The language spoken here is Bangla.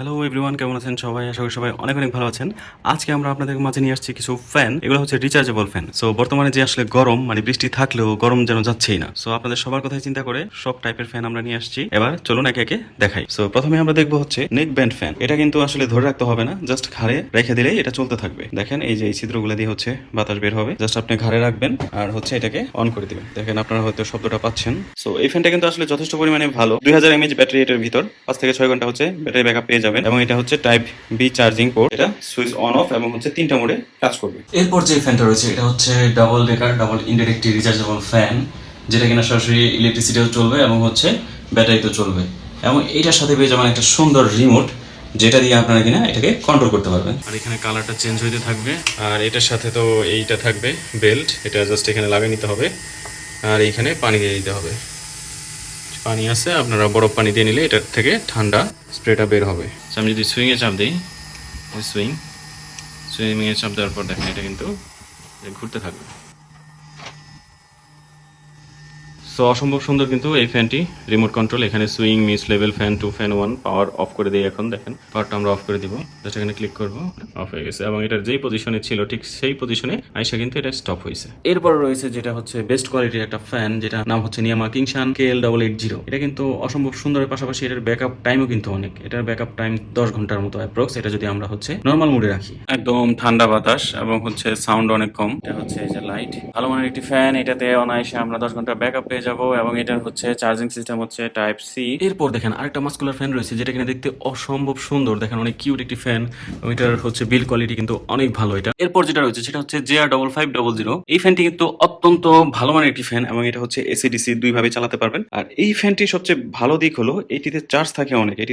হ্যালো এভরিওয়ান কেমন আছেন সবাই? আশা করি সবাই অনেক অনেক ভালো আছেন। আজকে আমরা আপনাদের মাঝে নিয়ে আসছি কিছু ফ্যান এগুলো হচ্ছে রিচার্জেবল ফ্যান সো বর্তমানে যে আসলে গরম মানে বৃষ্টি থাকলেও গরম যেন যাচ্ছেই না। সো আপনাদের সবার কথাই চিন্তা করে সব টাইপের ফ্যান আমরা নিয়ে আসছি। এবার চলুন একে একে দেখাই। সো প্রথমে আমরা দেখব হচ্ছে নেক ব্যান্ড ফ্যান এটা কিন্তু আসলে ধরে রাখতে হবে না জাস্ট ঘাড়ে রেখে দিলেই এটা চলতে থাকবে। দেখেন, এই যে এই ছিদ্রগুলো দিয়ে হচ্ছে বাতাস বের হবে। জাস্ট আপনি ঘাড়ে রাখবেন আর হচ্ছে এটাকে অন করে দিবেন। দেখেন, আপনারা হয়তো শব্দটা পাচ্ছেন। সো এই ফ্যানটা কিন্তু আসলে যথেষ্ট পরিমাণে ভালো। দুই হাজার এমএচ ব্যাটারি এটার ভিতর, পাঁচ থেকে ছয় ঘণ্টা হচ্ছে ব্যাটারি ব্যাকআপ পেয়ে যাবেন এবং এটা হচ্ছে টাইপ বি চার্জিং পোর্ট এটা সুইচ অন অফ এবং হচ্ছে তিনটা মোডে কাজ করবে। এরপর যে ফ্যানটা রয়েছে এটা হচ্ছে ডাবল ডেকার ডাবল ইনডেড একটি রিচার্জেবল ফ্যান যেটা কিনা সরাসরি ইলেকট্রিসিটিও চলবে এবং হচ্ছে ব্যাটারিতেও চলবে। এবং এটার সাথে পেয়ে যাবেন একটা সুন্দর রিমোট যেটা দিয়ে আপনারা কিনা এটাকে কন্ট্রোল করতে পারবেন। আর এখানে কালারটা চেঞ্জ হইতে থাকবে। আর এটার সাথে তো এইটা থাকবে বেল্ট এটা জাস্ট এখানে লাগিয়ে নিতে হবে। আর এইখানে পানি দিয়ে দিতে হবে। পানি আছে, আপনারা বরফ পানি দিয়ে নিলে এটার থেকে ঠান্ডা স্প্রেটা বের হবে। আমি যদি সুইংয়ে চাপ দিই সুইং সুইমিংয়ে চাপ দেওয়ার পর দেখেন এটা কিন্তু ঘুরতে থাকবে। সো অসম্ভব সুন্দর কিন্তু এই ফ্যানটি রিমোট কন্ট্রোল এখানে swing miss level fan two fan one power off করে দিই এখন দেখেন। পাওয়ারটা আমরা অফ করে দিব। জাস্ট এখানে ক্লিক করব অফ হয়ে গেছে। এবং এটার যেই পজিশনে ছিল ঠিক সেই পজিশনে আইসা কিন্তু এটা স্টপ হয়েছে এরপর রয়েছে যেটা হচ্ছে বেস্ট কোয়ালিটির একটা ফ্যান যেটা নাম হচ্ছে নিয়ামা কিংশান K L double eight zero এটা কিন্তু অসম্ভব সুন্দরের পাশাপাশি এটার ব্যাকআপ টাইমও কিন্তু অনেক। এটার ব্যাকআপ টাইম দশ ঘণ্টার মতো অ্যাপ্রক্স এটা যদি আমরা হচ্ছে নর্মাল মুডে রাখি। একদম ঠান্ডা বাতাস এবং হচ্ছে সাউন্ড অনেক কম। এটা হচ্ছে এই যে লাইট ভালো মানের একটি ফ্যান এটাতে অনায়াসে আমরা দশ ঘণ্টা ব্যাকআপ পেয়ে যাব এবং এটার হচ্ছে চার্জিং সিস্টেম হচ্ছে টাইপ সি এরপর দেখেন আরেকটা মাস্কুলার ফ্যান রয়েছে যেটা কিনা দেখতে অসম্ভব সুন্দর। দেখেন অনেক কিউট একটি ফ্যান এবং এটার হচ্ছে বিল কোয়ালিটি কিন্তু অনেক ভালো এটা। এরপর যেটা রয়েছে সেটা হচ্ছে J R double five double zero এই ফ্যানটি কিন্তু অত্যন্ত ভালো মানের একটি ফ্যান এবং এটা হচ্ছে এসিডিসি দুই ভাবে চালাতে পারবেন। আর এই ফ্যানটি সবচেয়ে ভালো দিক হলো এটিতে চার্জ থাকে অনেক। এটি